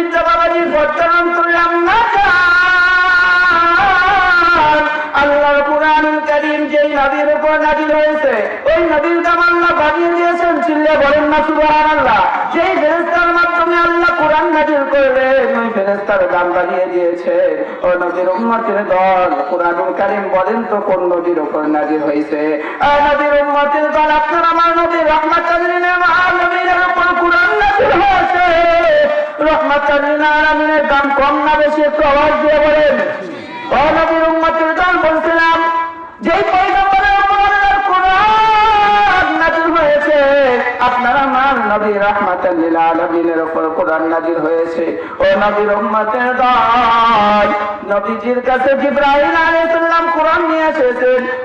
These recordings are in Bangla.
বিদ্যা বাবাজি বর্তমান করলাম না আল্লাহর কোরআনুল কারীম যেই নবীর উপর নাজিল হয়েছে, ওই নবীর দাম আল্লাহ দিয়েছেন, চিল্লে বলেন না, সুবহানাল্লাহ। যেই মাধ্যমে আল্লাহ কোরআন করলেন ওই দাম দিয়েছে। উম্মতের দল বলেন তো, কোন নবীর উপর হয়েছে? উম্মতের দল, আপনার আমার নবী রহমাতুল লিল আলামিনের দাম কম না বেশি একটু আওয়াজ দিয়ে বলেন। বলছিলাম হয়েছে, আপনার নাজিল হয়েছে। ও নবীর উম্মতের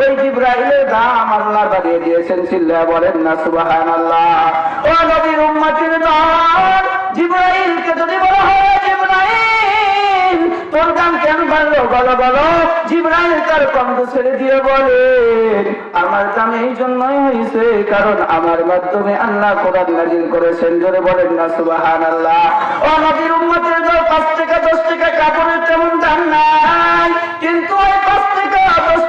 ওই দাম আল্লাহ বাড়িয়ে দিয়েছেন বলেন না, সুবহানাল্লাহ। ও নবীর উম্মতের দল জিব্রাইলকে যদি বলা হয়, জিব্রাইল, তোর গান কেন ভালো বলো বলো জিব্রাইল তার কণ্ঠ ছেড়ে দিয়ে বলে, আমার দাম এই জন্যই হয়েছে কারণ আমার মাধ্যমে আল্লাহ কোরআন নাজিল করেছেন। জোরে বলেন না সুবাহান আল্লাহ ও নবীর উম্মতের দল পাঁচ টাকা, দশ টাকা, কাপড়ের তেমন দাম নাই। কিন্তু ওই পাঁচ টাকা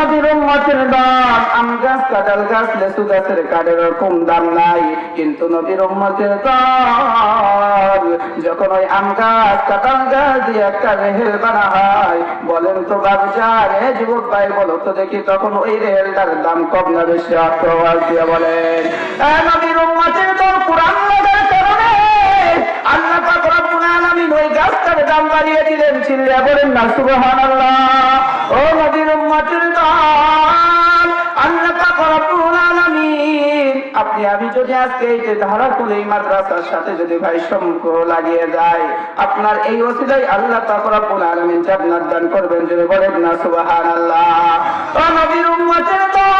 ও উম্মতের দল আম গাছ কাঁঠাল গাছ লেসু গাছের কাঠের কম দাম নাই। কিন্তু নবীর উম্মতের দল যখন ওই আম গাছ, কাঁঠাল গাছ দিয়ে একটা রেহেল বানা হয় বলেন তো বাবুজা, রে যুবক ভাই, বলো তো দেখি তখন ওই রেহেলটার দাম কম না বেশি? অর্থ দিয়ে বলেন নবীর উম্মতের দল কোরআন আল্লাহ পাক রব্বুল আলামিন ওই গাছটার দাম বাড়িয়ে দিলেন। চিল্লিয়া বলেন না, সুবহানাল্লাহ। আল্লাহ আপনি, আমি যদি আজকে এই যে ধারাকুল এই মাদ্রাসার সাথে যদি ভাই সম্পর্ক লাগিয়ে যায়, আপনার এই ওসিলাই আল্লাহ পাক রব্বুল আলামিন জান্নাত দান করবেন যদি বলেন না উম্মতের দল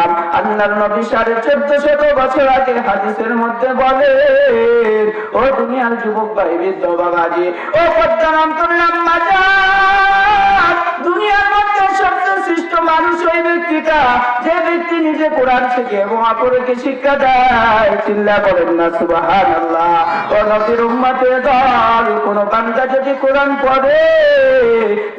আল্লাহর নবী সাড়ে বছর আগে হাদিসের মধ্যে বলেন ও দুনিয়ার যুবক ভাই, বৃদ্ধ ও বাজার দুনিয়ার মধ্যে সবচেয়ে মানুষ ওই ব্যক্তিটা, যে ব্যক্তি নিজে কোরআন শিখে এবং অপরকে শিক্ষা দেয়। চিল্লা করেন না সুবাহান আল্লাহ ও নবীর উম্মতের দল, কোন বান্দা যদি কোরআন পড়ে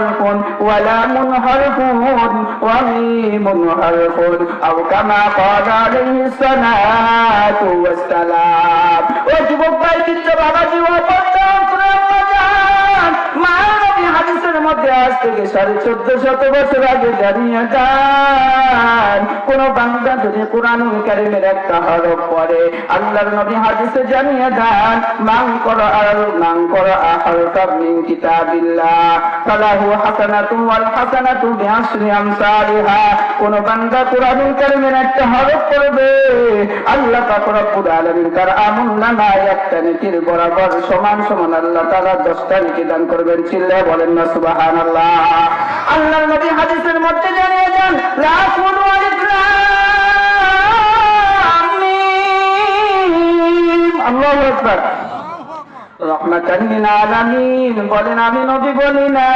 حرف ولام حرف وميم حرف أو كما قال عليه الصلاة والسلام واجب البيت الجبابة وقد أفرق ما মধ্যে আজ থেকে সাড়ে চোদ্দ শত বছর আগে জানিয়ে যান কোন বান্দা যদি কোরআন কারিমের একটা হরফ পড়ে, আল্লাহর নবী হাদিসে জানিয়ে দেন মাং কর আর মাং কর আহরফা মিন কিতাবিল্লাহ, ফালাহু হাসানাতু ওয়াল হাসানাতু বিআশরি আমসালিহা। কোন বান্দা কোরআন কারিমের একটা হরফ পড়বে, আল্লাহ পাক রব্বুল আলামিন তার আমল নামায় একটা নেকির বরাবর সমান সমান আল্লাহ তাআলা দশটা নেকি দান করবেন। চিল্লা বলেন না সুবহানাল্লাহ। আল্লাহর নবী হাদিসের মধ্যে জানিয়ে যান লা কুনু আলিফ আল্লাহু আকবার। রহমাতান লিল আলামিন বলেন, আমি নবী বলি না।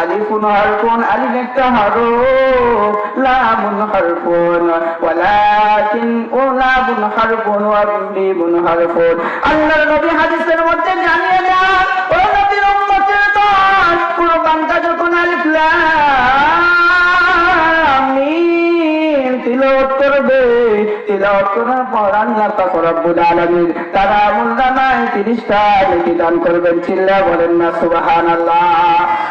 আলিফুন হরফুন, আলিফ একটা হরফ, লামুন হরফুন, ওয়ালাকিন ও লামুন হরফুন, ওয়া মিমুন হরফুন। আল্লাহর নবী হাদিসের মধ্যে জানিয়ে দেন ও নবীর উম্মতের দল, পুরো বান্দা যখন আলিফ, লাম, মিম তিলাওয়াত করবে, তিলাওয়াত করার পর আল্লাহ পাক রব্বুল আলামিন তার আমল নামায় 30টা নেকি দান করবেন। চিল্লা বলেন না, সুবহানাল্লাহ।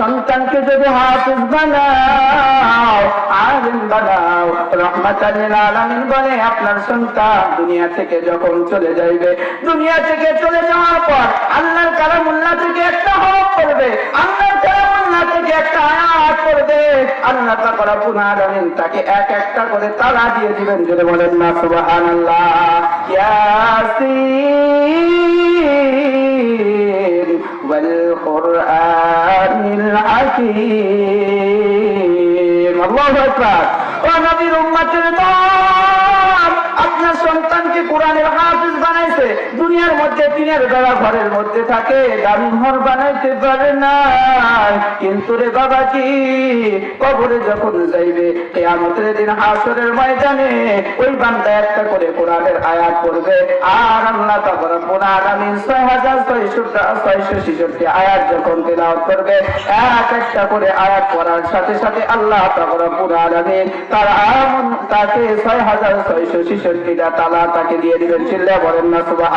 সন্তানকে যদি হাফিজ বানাও, আলিম বানাও আলামিন বলে আপনার সন্তান দুনিয়া থেকে যখন চলে যাইবে, দুনিয়া থেকে চলে যাওয়ার পর আল্লাহর কালামুল্লাহ থেকে একটা হরফ করবে আল্লাহর কালামুল্লাহ থেকে একটা আল্লাহ পাক রব্বুল তাকে এক একটা করে তালা দিয়ে দিবেন যদি বলেন না, সুবহানাল্লাহ। ইয়াসিন ওয়াল কোরআনিল হাকিম। আল্লাহু আকবার। ও নবীর উম্মতের দল! আপনার সন্তানকে কোরআনের হাফিজ বানাইছে? দুনিয়ার মধ্যে তিনের বেলা ঘরের মধ্যে থাকে ঘর বানাইতে পারে না কিন্তু রে বাবাজি, কবরে যখন যাইবে, কেয়ামতের দিন হাসরের ময়দানে ওই বান্দা একটা করে কোরআনের আয়াত পড়বে। আর আল্লাহ তারপর পুনারামিন ছয় হাজার ছয়শো ছয়শো ছেষট্টি আয়াত যখন তেলাওয়াত করবে, এক একটা করে আয়াত পড়ার সাথে সাথে আল্লাহ তারপর পুনারামিন তার আমন তাকে ছয় হাজার ছয়শো ছেষট্টিটা তালা তাকে দিয়ে দিবেন চিল্লা বলেন না সুবাহ